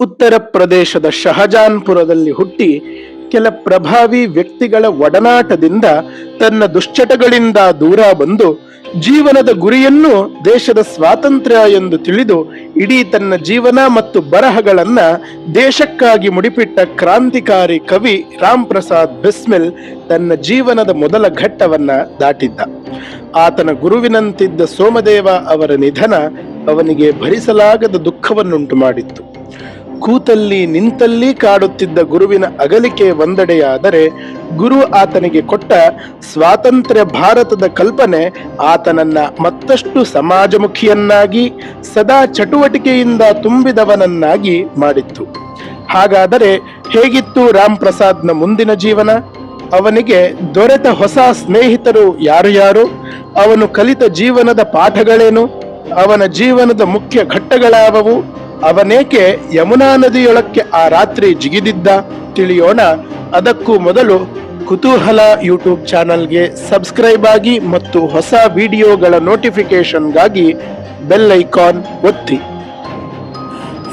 ಉತ್ತರ ಪ್ರದೇಶದ ಶಹಜಾನ್ಪುರದಲ್ಲಿ ಹುಟ್ಟಿ ಕೆಲ ಪ್ರಭಾವಿ ವ್ಯಕ್ತಿಗಳ ಒಡನಾಟದಿಂದ ತನ್ನ ದುಶ್ಚಟಗಳಿಂದ ದೂರ ಬಂದು ಜೀವನದ ಗುರಿಯನ್ನು ದೇಶದ ಸ್ವಾತಂತ್ರ್ಯ ಎಂದು ತಿಳಿದು ಇಡೀ ತನ್ನ ಜೀವನ ಮತ್ತು ಬರಹಗಳನ್ನ ದೇಶಕ್ಕಾಗಿ ಮುಡಿಪಿಟ್ಟ ಕ್ರಾಂತಿಕಾರಿ ಕವಿ ರಾಮ್ ಪ್ರಸಾದ್ ಬಿಸ್ಮಿಲ್ ತನ್ನ ಜೀವನದ ಮೊದಲ ಘಟ್ಟವನ್ನ ದಾಟಿದ್ದ. ಆತನ ಗುರುವಿನಂತಿದ್ದ ಸೋಮದೇವ ಅವರ ನಿಧನ ಅವನಿಗೆ ಭರಿಸಲಾಗದ ದುಃಖವನ್ನುಂಟು ಮಾಡಿತ್ತು ಕೂತಲ್ಲಿ ನಿಂತಲ್ಲಿ ಕಾಡುತ್ತಿದ್ದ ಗುರುವಿನ ಅಗಲಿಕೆ ಒಂದೆಡೆಯಾದರೆ ಗುರು ಆತನಿಗೆ ಕೊಟ್ಟ ಸ್ವಾತಂತ್ರ್ಯ ಭಾರತದ ಕಲ್ಪನೆ ಆತನನ್ನ ಮತ್ತಷ್ಟು ಸಮಾಜಮುಖಿಯನ್ನಾಗಿ, ಸದಾ ಚಟುವಟಿಕೆಯಿಂದ ತುಂಬಿದವನನ್ನಾಗಿ ಮಾಡಿತ್ತು. ಹಾಗಾದರೆ ಹೇಗಿತ್ತು ರಾಮ್ ಪ್ರಸಾದ್ನ ಮುಂದಿನ ಜೀವನ? ಅವನಿಗೆ ದೊರೆತ ಹೊಸ ಸ್ನೇಹಿತರು ಯಾರು ಯಾರು? ಅವನು ಕಲಿತ ಜೀವನದ ಪಾಠಗಳೇನು? ಅವನ ಜೀವನದ ಮುಖ್ಯ ಘಟ್ಟಗಳಾವವು? ಅವನೇಕೆ ಯಮುನಾ ನದಿಯೊಳಕ್ಕೆ ಆ ರಾತ್ರಿ ಜಿಗಿದಿದ್ದ ತಿಳಿಯೋಣ. ಅದಕ್ಕೂ ಮೊದಲು ಕುತೂಹಲ ಯೂಟ್ಯೂಬ್ ಚಾನಲ್ಗೆ ಸಬ್ಸ್ಕ್ರೈಬ್ ಆಗಿ ಮತ್ತು ಹೊಸ ವಿಡಿಯೋಗಳ ನೋಟಿಫಿಕೇಶನ್ಗಾಗಿ ಬೆಲ್ ಐಕಾನ್ ಒತ್ತಿ.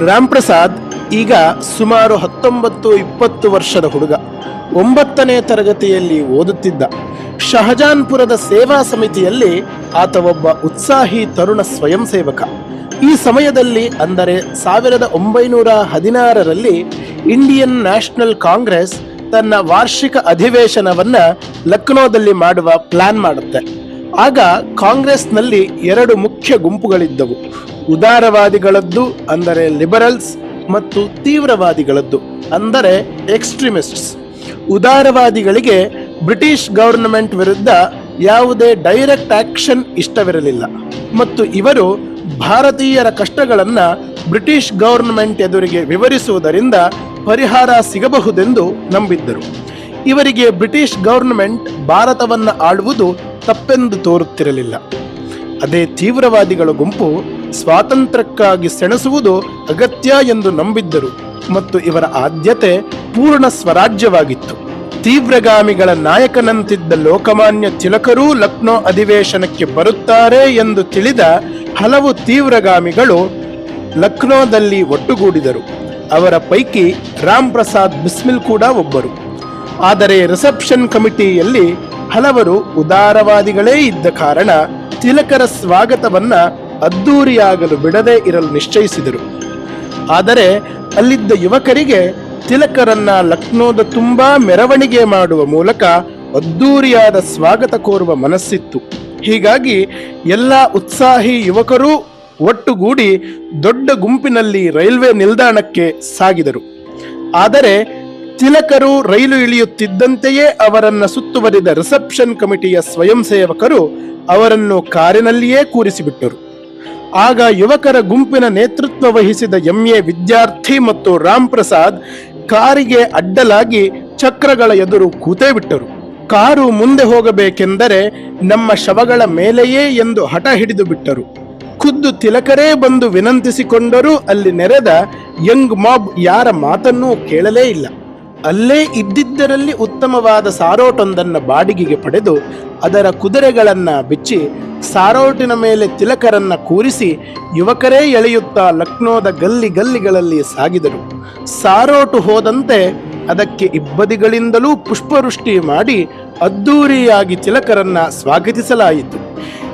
ರಾಮ್ ಪ್ರಸಾದ್ ಈಗ ಸುಮಾರು ಹತ್ತೊಂಬತ್ತು ಇಪ್ಪತ್ತು ವರ್ಷದ ಹುಡುಗ. ಒಂಬತ್ತನೇ ತರಗತಿಯಲ್ಲಿ ಓದುತ್ತಿದ್ದ. ಶಹಜಾನ್ಪುರದ ಸೇವಾ ಸಮಿತಿಯಲ್ಲಿ ಆತ ಒಬ್ಬ ಉತ್ಸಾಹಿ ತರುಣ ಸ್ವಯಂ ಸೇವಕ. ಈ ಸಮಯದಲ್ಲಿ ಅಂದರೆ ಸಾವಿರದ ಒಂಬೈನೂರ ಹದಿನಾರರಲ್ಲಿ ಇಂಡಿಯನ್ ನ್ಯಾಷನಲ್ ಕಾಂಗ್ರೆಸ್ ತನ್ನ ವಾರ್ಷಿಕ ಅಧಿವೇಶನವನ್ನ ಲಕ್ನೋದಲ್ಲಿ ಮಾಡುವ ಪ್ಲಾನ್ ಮಾಡುತ್ತೆ. ಆಗ ಕಾಂಗ್ರೆಸ್ನಲ್ಲಿ ಎರಡು ಮುಖ್ಯ ಗುಂಪುಗಳಿದ್ದವು. ಉದಾರವಾದಿಗಳದ್ದು ಅಂದರೆ ಲಿಬರಲ್ಸ್ ಮತ್ತು ತೀವ್ರವಾದಿಗಳದ್ದು ಅಂದರೆ ಎಕ್ಸ್ಟ್ರೀಮಿಸ್ಟ್ಸ್. ಉದಾರವಾದಿಗಳಿಗೆ ಬ್ರಿಟಿಷ್ ಗವರ್ನಮೆಂಟ್ ವಿರುದ್ಧ ಯಾವುದೇ ಡೈರೆಕ್ಟ್ ಆಕ್ಷನ್ ಇಷ್ಟವಿರಲಿಲ್ಲ. ಮತ್ತು ಇವರು ಭಾರತೀಯರ ಕಷ್ಟಗಳನ್ನು ಬ್ರಿಟಿಷ್ ಗವರ್ನಮೆಂಟ್ ಎದುರಿಗೆ ವಿವರಿಸುವುದರಿಂದ ಪರಿಹಾರ ಸಿಗಬಹುದೆಂದು ನಂಬಿದ್ದರು. ಇವರಿಗೆ ಬ್ರಿಟಿಷ್ ಗವರ್ನಮೆಂಟ್ ಭಾರತವನ್ನ ಆಳುವುದು ತಪ್ಪೆಂದು ತೋರುತ್ತಿರಲಿಲ್ಲ. ಅದೇ ತೀವ್ರವಾದಿಗಳ ಗುಂಪು ಸ್ವಾತಂತ್ರ್ಯಕ್ಕಾಗಿ ಸೆಣಸುವುದು ಅಗತ್ಯ ಎಂದು ನಂಬಿದ್ದರು ಮತ್ತು ಇವರ ಆದ್ಯತೆ ಪೂರ್ಣ ಸ್ವರಾಜ್ಯವಾಗಿತ್ತು. ತೀವ್ರಗಾಮಿಗಳ ನಾಯಕನಂತಿದ್ದ ಲೋಕಮಾನ್ಯ ತಿಲಕರೂ ಲಕ್ನೋ ಅಧಿವೇಶನಕ್ಕೆ ಬರುತ್ತಾರೆ ಎಂದು ತಿಳಿದ ಹಲವು ತೀವ್ರಗಾಮಿಗಳು ಲಕ್ನೋದಲ್ಲಿ ಒಟ್ಟುಗೂಡಿದರು. ಅವರ ಪೈಕಿ ರಾಮ್ ಪ್ರಸಾದ್ ಬಿಸ್ಮಿಲ್ ಕೂಡ ಒಬ್ಬರು. ಆದರೆ ರಿಸೆಪ್ಷನ್ ಕಮಿಟಿಯಲ್ಲಿ ಹಲವರು ಉದಾರವಾದಿಗಳೇ ಇದ್ದ ಕಾರಣ ತಿಲಕರ ಸ್ವಾಗತವನ್ನ ಅದ್ದೂರಿಯಾಗಲು ಬಿಡದೆ ಇರಲು ನಿಶ್ಚಯಿಸಿದರು. ಆದರೆ ಅಲ್ಲಿದ್ದ ಯುವಕರಿಗೆ ತಿಲಕರನ್ನ ಲಕ್ನೋದ ತುಂಬಾ ಮೆರವಣಿಗೆ ಮಾಡುವ ಮೂಲಕ ಅದ್ದೂರಿಯಾದ ಸ್ವಾಗತ ಕೋರುವ ಮನಸ್ಸಿತ್ತು. ಹೀಗಾಗಿ ಎಲ್ಲ ಉತ್ಸಾಹಿ ಯುವಕರೂ ಒಟ್ಟುಗೂಡಿ ದೊಡ್ಡ ಗುಂಪಿನಲ್ಲಿ ರೈಲ್ವೆ ನಿಲ್ದಾಣಕ್ಕೆ ಸಾಗಿದರು. ಆದರೆ ತಿಲಕರು ರೈಲು ಇಳಿಯುತ್ತಿದ್ದಂತೆಯೇ ಅವರನ್ನ ಸುತ್ತುವರಿದ ರಿಸೆಪ್ಷನ್ ಕಮಿಟಿಯ ಸ್ವಯಂ ಸೇವಕರು ಅವರನ್ನು ಕಾರಿನಲ್ಲಿಯೇ ಕೂರಿಸಿಬಿಟ್ಟರು. ಆಗ ಯುವಕರ ಗುಂಪಿನ ನೇತೃತ್ವ ವಹಿಸಿದ ಎಂಎ ವಿದ್ಯಾರ್ಥಿ ಮತ್ತು ರಾಮ್ ಪ್ರಸಾದ್ ಕಾರಿಗೆ ಅಡ್ಡಲಾಗಿ ಚಕ್ರಗಳ ಎದುರು ಕೂತೇ ಬಿಟ್ಟರು. ಕಾರು ಮುಂದೆ ಹೋಗಬೇಕೆಂದರೆ ನಮ್ಮ ಶವಗಳ ಮೇಲೆಯೇ ಎಂದು ಹಠ ಹಿಡಿದು ಬಿಟ್ಟರು. ಖುದ್ದು ತಿಲಕರೇ ಬಂದು ವಿನಂತಿಸಿಕೊಂಡರೂ ಅಲ್ಲಿ ನೆರೆದ ಯಂಗ್ ಮಾಬ್ ಯಾರ ಮಾತನ್ನೂ ಕೇಳಲೇ ಇಲ್ಲ. ಅಲ್ಲೇ ಇದ್ದಿದ್ದರಲ್ಲಿ ಉತ್ತಮವಾದ ಸಾರೋಟೊಂದನ್ನು ಬಾಡಿಗೆಗೆ ಪಡೆದು ಅದರ ಕುದುರೆಗಳನ್ನು ಬಿಚ್ಚಿ ಸಾರೋಟಿನ ಮೇಲೆ ತಿಲಕರನ್ನ ಕೂರಿಸಿ ಯುವಕರೇ ಎಳೆಯುತ್ತಾ ಲಕ್ನೋದ ಗಲ್ಲಿ ಗಲ್ಲಿಗಳಲ್ಲಿ ಸಾಗಿದರು. ಸಾರೋಟು ಹೋದಂತೆ ಅದಕ್ಕೆ ಇಬ್ಬದಿಗಳಿಂದಲೂ ಪುಷ್ಪವೃಷ್ಟಿ ಮಾಡಿ ಅದ್ದೂರಿಯಾಗಿ ತಿಲಕರನ್ನ ಸ್ವಾಗತಿಸಲಾಯಿತು.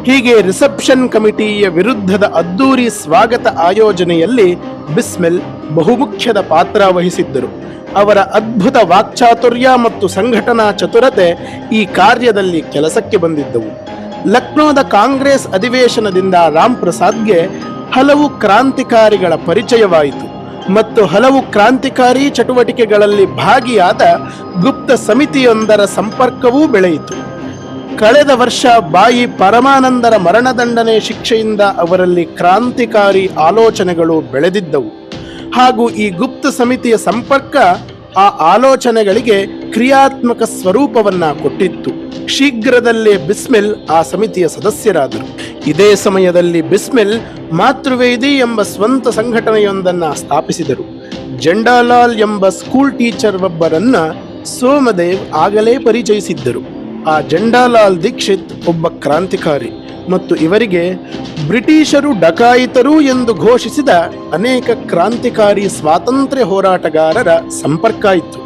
ಹೀಗೆ ರಿಸೆಪ್ಷನ್ ಕಮಿಟಿಯ ವಿರುದ್ಧದ ಅದ್ದೂರಿ ಸ್ವಾಗತ ಆಯೋಜನೆಯಲ್ಲಿ ಬಿಸ್ಮಿಲ್ ಬಹುಮುಖ್ಯದ ಪಾತ್ರ ವಹಿಸಿದ್ದರು. ಅವರ ಅದ್ಭುತ ವಾಕ್ಚಾತುರ್ಯ ಮತ್ತು ಸಂಘಟನಾ ಚತುರತೆ ಈ ಕಾರ್ಯದಲ್ಲಿ ಕೆಲಸಕ್ಕೆ ಬಂದಿದ್ದವು. ಲಕ್ನೋದ ಕಾಂಗ್ರೆಸ್ ಅಧಿವೇಶನದಿಂದ ರಾಮ್ ಪ್ರಸಾದ್ಗೆ ಹಲವು ಕ್ರಾಂತಿಕಾರಿಗಳ ಪರಿಚಯವಾಯಿತು. ಮತ್ತು ಹಲವು ಕ್ರಾಂತಿಕಾರಿ ಚಟುವಟಿಕೆಗಳಲ್ಲಿ ಭಾಗಿಯಾದ ಗುಪ್ತ ಸಮಿತಿಯೊಂದರ ಸಂಪರ್ಕವೂ ಬೆಳೆಯಿತು. ಕಳೆದ ವರ್ಷ ಬಾಯಿ ಪರಮಾನಂದರ ಮರಣದಂಡನೆ ಶಿಕ್ಷೆಯಿಂದ ಅವರಲ್ಲಿ ಕ್ರಾಂತಿಕಾರಿ ಆಲೋಚನೆಗಳು ಬೆಳೆದಿದ್ದವು. ಹಾಗೂ ಈ ಗುಪ್ತ ಸಮಿತಿಯ ಸಂಪರ್ಕ ಆ ಆಲೋಚನೆಗಳಿಗೆ ಕ್ರಿಯಾತ್ಮಕ ಸ್ವರೂಪವನ್ನ ಕೊಟ್ಟಿತ್ತು. ಶೀಘ್ರದಲ್ಲೇ ಬಿಸ್ಮಿಲ್ ಆ ಸಮಿತಿಯ ಸದಸ್ಯರಾದರು. ಇದೇ ಸಮಯದಲ್ಲಿ ಬಿಸ್ಮಿಲ್ ಮಾತೃವೇದಿ ಎಂಬ ಸ್ವಂತ ಸಂಘಟನೆಯೊಂದನ್ನು ಸ್ಥಾಪಿಸಿದರು. ಜಂಡಾಲಾಲ್ ಎಂಬ ಸ್ಕೂಲ್ ಟೀಚರ್ ಒಬ್ಬರನ್ನ ಸೋಮದೇವ್ ಆಗಲೇ ಪರಿಚಯಿಸಿದ್ದರು. ಆ ಜಂಡಾಲಾಲ್ ದೀಕ್ಷಿತ್ ಒಬ್ಬ ಕ್ರಾಂತಿಕಾರಿ. ಮತ್ತು ಇವರಿಗೆ ಬ್ರಿಟಿಷರು ಡಕಾಯಿತರು ಎಂದು ಘೋಷಿಸಿದ ಅನೇಕ ಕ್ರಾಂತಿಕಾರಿ ಸ್ವಾತಂತ್ರ್ಯ ಹೋರಾಟಗಾರರ ಸಂಪರ್ಕ ಇತ್ತು.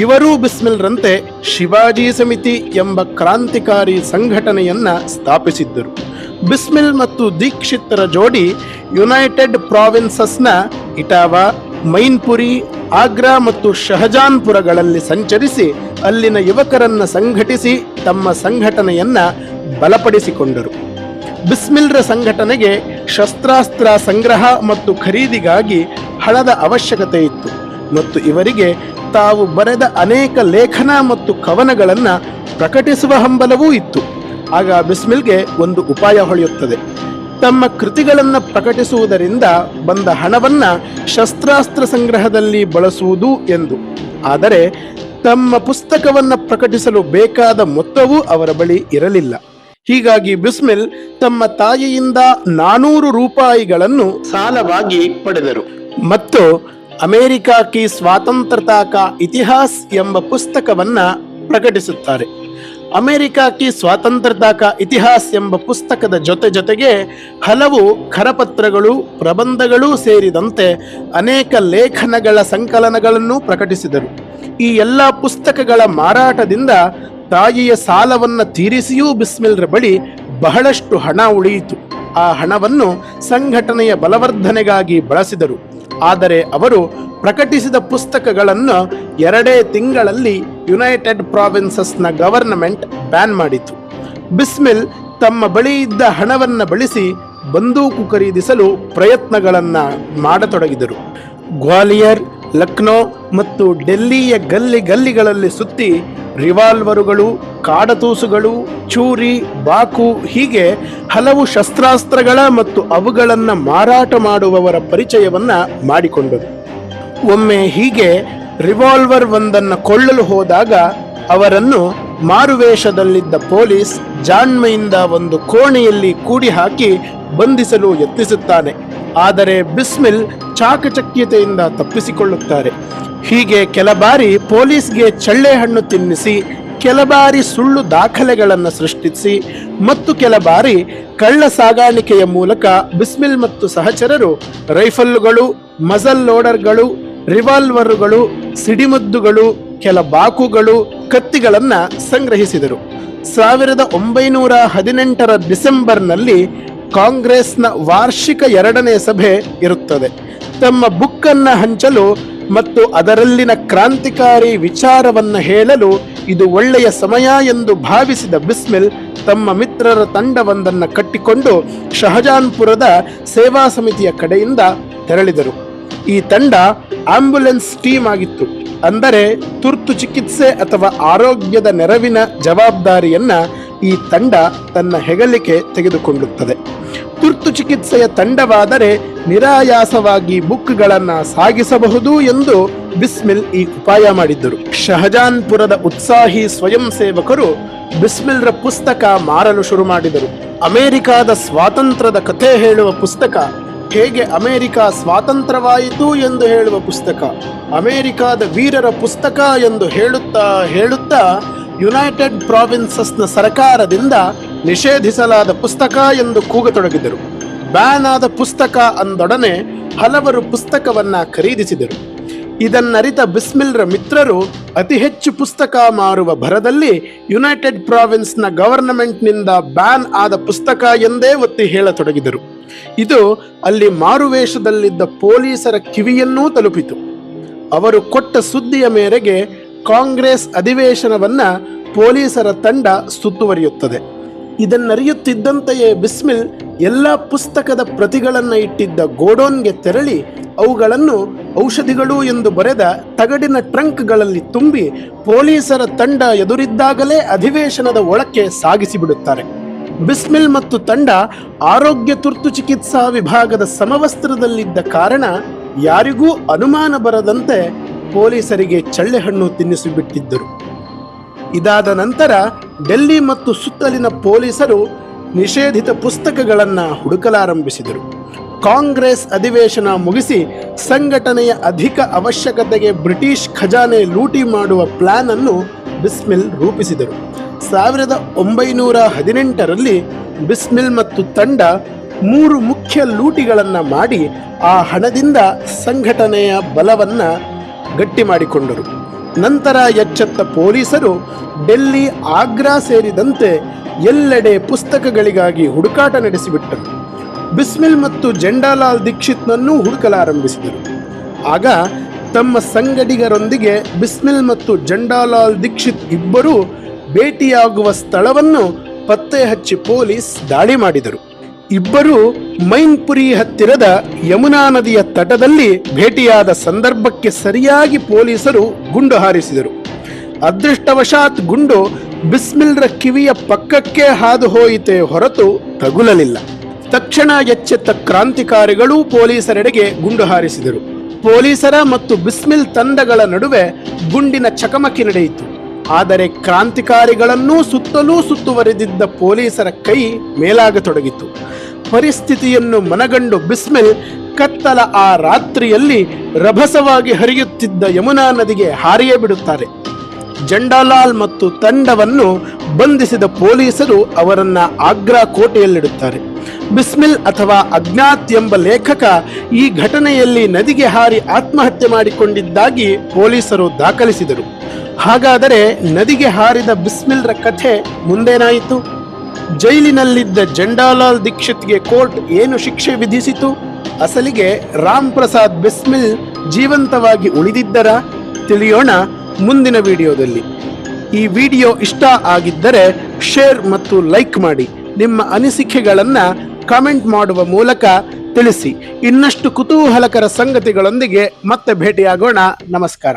ಇವರೂ ಬಿಸ್ಮಿಲ್ರಂತೆ ಶಿವಾಜಿ ಸಮಿತಿ ಎಂಬ ಕ್ರಾಂತಿಕಾರಿ ಸಂಘಟನೆಯನ್ನ ಸ್ಥಾಪಿಸಿದ್ದರು. ಬಿಸ್ಮಿಲ್ ಮತ್ತು ದೀಕ್ಷಿತರ ಜೋಡಿ ಯುನೈಟೆಡ್ ಪ್ರಾವಿನ್ಸಸ್ನ ಇಟಾವಾ, ಮೈನ್ಪುರಿ, ಆಗ್ರಾ ಮತ್ತು ಶಹಜಾನ್ಪುರಗಳಲ್ಲಿ ಸಂಚರಿಸಿ ಅಲ್ಲಿನ ಯುವಕರನ್ನು ಸಂಘಟಿಸಿ ತಮ್ಮ ಸಂಘಟನೆಯನ್ನ ಬಲಪಡಿಸಿಕೊಂಡರು. ಬಿಸ್ಮಿಲ್ರ ಸಂಘಟನೆಗೆ ಶಸ್ತ್ರಾಸ್ತ್ರ ಸಂಗ್ರಹ ಮತ್ತು ಖರೀದಿಗಾಗಿ ಹಣದ ಅವಶ್ಯಕತೆ ಇತ್ತು ಮತ್ತು ಇವರಿಗೆ ತಾವು ಬರೆದ ಅನೇಕ ಲೇಖನ ಮತ್ತು ಕವನಗಳನ್ನು ಪ್ರಕಟಿಸುವ ಹಂಬಲವೂ ಇತ್ತು. ಆಗ ಬಿಸ್ಮಿಲ್ಗೆ ಒಂದು ಉಪಾಯ ಹೊಳೆಯುತ್ತದೆ. ತಮ್ಮ ಕೃತಿಗಳನ್ನು ಪ್ರಕಟಿಸುವುದರಿಂದ ಬಂದ ಹಣವನ್ನು ಶಸ್ತ್ರಾಸ್ತ್ರ ಸಂಗ್ರಹದಲ್ಲಿ ಬಳಸುವುದು ಎಂದು. ಆದರೆ ತಮ್ಮ ಪುಸ್ತಕವನ್ನು ಪ್ರಕಟಿಸಲು ಬೇಕಾದ ಮೊತ್ತವೂ ಅವರ ಬಳಿ ಇರಲಿಲ್ಲ. ಹೀಗಾಗಿ ಬಿಸ್ಮಿಲ್ ತಮ್ಮ ತಾಯಿಯಿಂದ ನಾನೂರು ರೂಪಾಯಿಗಳನ್ನು ಸಾಲವಾಗಿ ಪಡೆದರು. ಮತ್ತು ಅಮೆರಿಕಾ ಕಿ ಸ್ವಾತಂತ್ರ್ಯತಾ ಕಾ ಇತಿಹಾಸ್ ಎಂಬ ಪುಸ್ತಕವನ್ನ ಪ್ರಕಟಿಸುತ್ತಾರೆ. ಅಮೆರಿಕಾ ಕಿ ಸ್ವಾತಂತ್ರ್ಯತಾ ಕಾ ಇತಿಹಾಸ್ ಎಂಬ ಪುಸ್ತಕದ ಜೊತೆ ಜೊತೆಗೆ ಹಲವು ಕರಪತ್ರಗಳು, ಪ್ರಬಂಧಗಳು ಸೇರಿದಂತೆ ಅನೇಕ ಲೇಖನಗಳ ಸಂಕಲನಗಳನ್ನು ಪ್ರಕಟಿಸಿದರು. ಈ ಎಲ್ಲ ಪುಸ್ತಕಗಳ ಮಾರಾಟದಿಂದ ತಾಯಿಯ ಸಾಲವನ್ನು ತೀರಿಸಿಯೂ ಬಿಸ್ಮಿಲ್ರ ಬಳಿ ಬಹಳಷ್ಟು ಹಣ ಉಳಿಯಿತು. ಆ ಹಣವನ್ನು ಸಂಘಟನೆಯ ಬಲವರ್ಧನೆಗಾಗಿ ಬಳಸಿದರು. ಆದರೆ ಅವರು ಪ್ರಕಟಿಸಿದ ಪುಸ್ತಕಗಳನ್ನು ಎರಡೇ ತಿಂಗಳಲ್ಲಿ ಯುನೈಟೆಡ್ ಪ್ರಾವಿನ್ಸಸ್ನ ಗವರ್ನಮೆಂಟ್ ಬ್ಯಾನ್ ಮಾಡಿತು. ಬಿಸ್ಮಿಲ್ ತಮ್ಮ ಬಳಿ ಇದ್ದ ಹಣವನ್ನು ಬಳಸಿ ಬಂದೂಕು ಖರೀದಿಸಲು ಪ್ರಯತ್ನಗಳನ್ನು ಮಾಡತೊಡಗಿದರು. ಗ್ವಾಲಿಯರ್, ಲಕ್ನೋ ಮತ್ತು ಡೆಲ್ಲಿಯ ಗಲ್ಲಿ ಗಲ್ಲಿಗಳಲ್ಲಿ ಸುತ್ತಿ ರಿವಾಲ್ವರುಗಳು, ಕಾಡತೂಸುಗಳು, ಚೂರಿ, ಬಾಕು ಹೀಗೆ ಹಲವು ಶಸ್ತ್ರಾಸ್ತ್ರಗಳ ಮತ್ತು ಅವುಗಳನ್ನು ಮಾರಾಟ ಮಾಡುವವರ ಪರಿಚಯವನ್ನ ಮಾಡಿಕೊಂಡರು. ಒಮ್ಮೆ ಹೀಗೆ ರಿವಾಲ್ವರ್ ಒಂದನ್ನು ಕೊಳ್ಳಲು ಹೋದಾಗ ಅವರನ್ನು ಮಾರುವೇಷದಲ್ಲಿದ್ದ ಪೊಲೀಸ್ ಜಾಣ್ಮೆಯಿಂದ ಒಂದು ಕೋಣೆಯಲ್ಲಿ ಕೂಡಿ ಹಾಕಿ ಬಂಧಿಸಲು ಯತ್ನಿಸುತ್ತಾನೆ. ಆದರೆ ಬಿಸ್ಮಿಲ್ ಚಾಕಚಕ್ಯತೆಯಿಂದ ತಪ್ಪಿಸಿಕೊಳ್ಳುತ್ತಾರೆ. ಹೀಗೆ ಕೆಲ ಬಾರಿ ಪೊಲೀಸ್ಗೆ ಚಳ್ಳೆ ಹಣ್ಣು ತಿನ್ನಿಸಿ, ಕೆಲ ಬಾರಿ ಸುಳ್ಳು ದಾಖಲೆಗಳನ್ನು ಸೃಷ್ಟಿಸಿ, ಮತ್ತು ಕೆಲ ಬಾರಿ ಕಳ್ಳ ಸಾಗಾಣಿಕೆಯ ಮೂಲಕ ಬಿಸ್ಮಿಲ್ ಮತ್ತು ಸಹಚರರು ರೈಫಲ್ಗಳು, ಮಜಲ್ ಲೋಡರ್ಗಳು, ರಿವಾಲ್ವರುಗಳು, ಸಿಡಿಮದ್ದುಗಳು, ಕೆಲ ಬಾಕುಗಳು, ಕತ್ತಿಗಳನ್ನು ಸಂಗ್ರಹಿಸಿದರು. ಸಾವಿರದ ಒಂಬೈನೂರ ಹದಿನೆಂಟರ ಡಿಸೆಂಬರ್ನಲ್ಲಿ ಕಾಂಗ್ರೆಸ್ನ ವಾರ್ಷಿಕ ಎರಡನೇ ಸಭೆ ಇರುತ್ತದೆ. ತಮ್ಮ ಬುಕ್ಕನ್ನು ಹಂಚಲು ಮತ್ತು ಅದರಲ್ಲಿನ ಕ್ರಾಂತಿಕಾರಿ ವಿಚಾರವನ್ನ ಹೇಳಲು ಇದು ಒಳ್ಳೆಯ ಸಮಯ ಎಂದು ಭಾವಿಸಿದ ಬಿಸ್ಮಿಲ್ ತಮ್ಮ ಮಿತ್ರರ ತಂಡವೊಂದನ್ನು ಕಟ್ಟಿಕೊಂಡು ಶಹಜಾನ್ಪುರದ ಸೇವಾ ಸಮಿತಿಯ ಕಡೆಯಿಂದ ತೆರಳಿದರು. ಈ ತಂಡ ಆಂಬ್ಯುಲೆನ್ಸ್ ಟೀಮ್ ಆಗಿತ್ತು. ಅಂದರೆ ತುರ್ತು ಚಿಕಿತ್ಸೆ ಅಥವಾ ಆರೋಗ್ಯದ ನೆರವಿನ ಜವಾಬ್ದಾರಿಯನ್ನ ಈ ತಂಡ ತನ್ನ ಹೆಗಲಿಕೆ ತೆಗೆದುಕೊಳ್ಳುತ್ತದೆ. ತುರ್ತು ಚಿಕಿತ್ಸೆಯ ತಂಡವಾದರೆ ನಿರಾಯಾಸವಾಗಿ ಬುಕ್ಗಳನ್ನು ಸಾಗಿಸಬಹುದು ಎಂದು ಬಿಸ್ಮಿಲ್ ಈ ಉಪಾಯ ಮಾಡಿದ್ದರು. ಶಹಜಾನ್ಪುರದ ಉತ್ಸಾಹಿ ಸ್ವಯಂ ಸೇವಕರು ಬಿಸ್ಮಿಲ್ರ ಪುಸ್ತಕ ಮಾರಲು ಶುರು ಮಾಡಿದರು. ಅಮೆರಿಕಾದ ಸ್ವಾತಂತ್ರ್ಯದ ಕಥೆ ಹೇಳುವ ಪುಸ್ತಕ ಹೇಗೆ ಅಮೆರಿಕ ಸ್ವಾತಂತ್ರ್ಯವಾಯಿತು ಎಂದು ಹೇಳುವ ಪುಸ್ತಕ, ಅಮೆರಿಕಾದ ವೀರರ ಪುಸ್ತಕ ಎಂದು ಹೇಳುತ್ತಾ ಹೇಳುತ್ತಾ ಯುನೈಟೆಡ್ ಪ್ರಾವಿನ್ಸಸ್ನ ಸರ್ಕಾರದಿಂದ ನಿಷೇಧಿಸಲಾದ ಪುಸ್ತಕ ಎಂದು ಕೂಗತೊಡಗಿದರು. ಬ್ಯಾನ್ ಆದ ಪುಸ್ತಕ ಅಂದೊಡನೆ ಹಲವರು ಪುಸ್ತಕವನ್ನು ಖರೀದಿಸಿದರು. ಇದನ್ನರಿತ ಬಿಸ್ಮಿಲ್ರ ಮಿತ್ರರು ಅತಿ ಹೆಚ್ಚು ಪುಸ್ತಕ ಮಾರುವ ಭರದಲ್ಲಿ ಯುನೈಟೆಡ್ ಪ್ರಾವಿನ್ಸ್ನ ಗವರ್ನಮೆಂಟ್ನಿಂದ ಬ್ಯಾನ್ ಆದ ಪುಸ್ತಕ ಎಂದೇ ಒತ್ತಿ ಹೇಳತೊಡಗಿದರು. ಇದು ಅಲ್ಲಿ ಮಾರುವೇಷದಲ್ಲಿದ್ದ ಪೊಲೀಸರ ಕಿವಿಯನ್ನೂ ತಲುಪಿತು. ಅವರು ಕೊಟ್ಟ ಸುದ್ದಿಯ ಮೇರೆಗೆ ಕಾಂಗ್ರೆಸ್ ಅಧಿವೇಶನವನ್ನ ಪೊಲೀಸರ ತಂಡ ಸುತ್ತುವರಿಯುತ್ತದೆ. ಇದನ್ನರಿಯುತ್ತಿದ್ದಂತೆಯೇ ಬಿಸ್ಮಿಲ್ ಎಲ್ಲ ಪುಸ್ತಕದ ಪ್ರತಿಗಳನ್ನು ಇಟ್ಟಿದ್ದ ಗೋಡೋನ್ಗೆ ತೆರಳಿ ಅವುಗಳನ್ನು ಔಷಧಿಗಳು ಎಂದು ಬರೆದ ತಗಡಿನ ಟ್ರಂಕ್ಗಳಲ್ಲಿ ತುಂಬಿ ಪೊಲೀಸರ ತಂಡ ಎದುರಿದ್ದಾಗಲೇ ಅಧಿವೇಶನದ ಒಳಕ್ಕೆ ಸಾಗಿಸಿಬಿಡುತ್ತಾರೆ. ಬಿಸ್ಮಿಲ್ ಮತ್ತು ತಂಡ ಆರೋಗ್ಯ ತುರ್ತು ಚಿಕಿತ್ಸಾ ವಿಭಾಗದ ಸಮವಸ್ತ್ರದಲ್ಲಿದ್ದ ಕಾರಣ ಯಾರಿಗೂ ಅನುಮಾನ ಬರದಂತೆ ಪೊಲೀಸರಿಗೆ ಚಳ್ಳೆಹಣ್ಣು ತಿನ್ನಿಸಿಬಿಟ್ಟಿದ್ದರು. ಇದಾದ ನಂತರ ಡೆಲ್ಲಿ ಮತ್ತು ಸುತ್ತಲಿನ ಪೊಲೀಸರು ನಿಷೇಧಿತ ಪುಸ್ತಕಗಳನ್ನು ಹುಡುಕಲಾರಂಭಿಸಿದರು. ಕಾಂಗ್ರೆಸ್ ಅಧಿವೇಶನ ಮುಗಿಸಿ ಸಂಘಟನೆಯ ಅಧಿಕ ಅವಶ್ಯಕತೆಗೆ ಬ್ರಿಟಿಷ್ ಖಜಾನೆ ಲೂಟಿ ಮಾಡುವ ಪ್ಲಾನ್ ಅನ್ನು ಬಿಸ್ಮಿಲ್ ರೂಪಿಸಿದರು. ಸಾವಿರದ ಒಂಬೈನೂರ ಹದಿನೆಂಟರಲ್ಲಿ ಬಿಸ್ಮಿಲ್ ಮತ್ತು ತಂಡ ಮೂರು ಮುಖ್ಯ ಲೂಟಿಗಳನ್ನು ಮಾಡಿ ಆ ಹಣದಿಂದ ಸಂಘಟನೆಯ ಬಲವನ್ನ ಗಟ್ಟಿ ಮಾಡಿಕೊಂಡರು. ನಂತರ ಎಚ್ಚೆತ್ತ ಪೊಲೀಸರು ಡೆಲ್ಲಿ ಆಗ್ರಾ ಸೇರಿದಂತೆ ಎಲ್ಲೆಡೆ ಪುಸ್ತಕಗಳಿಗಾಗಿ ಹುಡುಕಾಟ ನಡೆಸಿಬಿಟ್ಟರು. ಬಿಸ್ಮಿಲ್ ಮತ್ತು ಜಂಡಾಲಾಲ್ ದೀಕ್ಷಿತ್ನನ್ನೂ ಹುಡುಕಲಾರಂಭಿಸಿದರು. ಆಗ ತಮ್ಮ ಸಂಗಡಿಗರೊಂದಿಗೆ ಬಿಸ್ಮಿಲ್ ಮತ್ತು ಜಂಡಾಲಾಲ್ ದೀಕ್ಷಿತ್ ಇಬ್ಬರೂ ಭೇಟಿಯಾಗುವ ಸ್ಥಳವನ್ನು ಪತ್ತೆ ಹಚ್ಚಿ ಪೊಲೀಸ್ ದಾಳಿ ಮಾಡಿದರು. ಇಬ್ಬರು ಮೈನ್ಪುರಿ ಹತ್ತಿರದ ಯಮುನಾ ನದಿಯ ತಟದಲ್ಲಿ ಭೇಟಿಯಾದ ಸಂದರ್ಭಕ್ಕೆ ಸರಿಯಾಗಿ ಪೊಲೀಸರು ಗುಂಡು ಹಾರಿಸಿದರು. ಅದೃಷ್ಟವಶಾತ್ ಗುಂಡು ಬಿಸ್ಮಿಲ್ರ ಕಿವಿಯ ಪಕ್ಕಕ್ಕೆ ಹಾದು ಹೋಯಿತೆ ಹೊರತು ತಗುಲಲಿಲ್ಲ. ತಕ್ಷಣ ಎಚ್ಚೆತ್ತ ಕ್ರಾಂತಿಕಾರಿಗಳು ಪೊಲೀಸರೆಡೆಗೆ ಗುಂಡು ಹಾರಿಸಿದರು. ಪೊಲೀಸರ ಮತ್ತು ಬಿಸ್ಮಿಲ್ ತಂಡಗಳ ನಡುವೆ ಗುಂಡಿನ ಚಕಮಕಿ ನಡೆಯಿತು. ಆದರೆ ಕ್ರಾಂತಿಕಾರಿಗಳನ್ನೂ ಸುತ್ತಲೂ ಸುತ್ತುವರೆದಿದ್ದ ಪೊಲೀಸರ ಕೈ ಮೇಲಾಗತೊಡಗಿತು. ಪರಿಸ್ಥಿತಿಯನ್ನು ಮನಗಂಡು ಬಿಸ್ಮಿಲ್ ಕತ್ತಲ ಆ ರಾತ್ರಿಯಲ್ಲಿ ರಭಸವಾಗಿ ಹರಿಯುತ್ತಿದ್ದ ಯಮುನಾ ನದಿಗೆ ಹಾರಿಯೇ ಬಿಡುತ್ತಾರೆ. ಜಂಡಾಲಾಲ್ ಮತ್ತು ತಂಡವನ್ನು ಬಂಧಿಸಿದ ಪೊಲೀಸರು ಅವರನ್ನ ಆಗ್ರಾ ಕೋಟೆಯಲ್ಲಿಡುತ್ತಾರೆ. ಬಿಸ್ಮಿಲ್ ಅಥವಾ ಅಜ್ಞಾತ್ ಎಂಬ ಲೇಖಕ ಈ ಘಟನೆಯಲ್ಲಿ ನದಿಗೆ ಹಾರಿ ಆತ್ಮಹತ್ಯೆ ಮಾಡಿಕೊಂಡಿದ್ದಾಗಿ ಪೊಲೀಸರು ದಾಖಲಿಸಿದರು. ಹಾಗಾದರೆ ನದಿಗೆ ಹಾರಿದ ಬಿಸ್ಮಿಲ್ರ ಕಥೆ ಮುಂದೇನಾಯಿತು? ಜೈಲಿನಲ್ಲಿದ್ದ ಜಂಡಾಲಾಲ್ ದೀಕ್ಷಿತ್ಗೆ ಕೋರ್ಟ್ ಏನು ಶಿಕ್ಷೆ ವಿಧಿಸಿತು? ಅಸಲಿಗೆ ರಾಮ್ ಪ್ರಸಾದ್ ಬಿಸ್ಮಿಲ್ ಜೀವಂತವಾಗಿ ಉಳಿದಿದ್ದರ? ತಿಳಿಯೋಣ ಮುಂದಿನ ವಿಡಿಯೋದಲ್ಲಿ. ಈ ವಿಡಿಯೋ ಇಷ್ಟ ಆಗಿದ್ದರೆ ಶೇರ್ ಮತ್ತು ಲೈಕ್ ಮಾಡಿ. ನಿಮ್ಮ ಅನಿಸಿಕೆಗಳನ್ನು ಕಾಮೆಂಟ್ ಮಾಡುವ ಮೂಲಕ ತಿಳಿಸಿ. ಇನ್ನಷ್ಟು ಕುತೂಹಲಕರ ಸಂಗತಿಗಳೊಂದಿಗೆ ಮತ್ತೆ ಭೇಟಿಯಾಗೋಣ. ನಮಸ್ಕಾರ.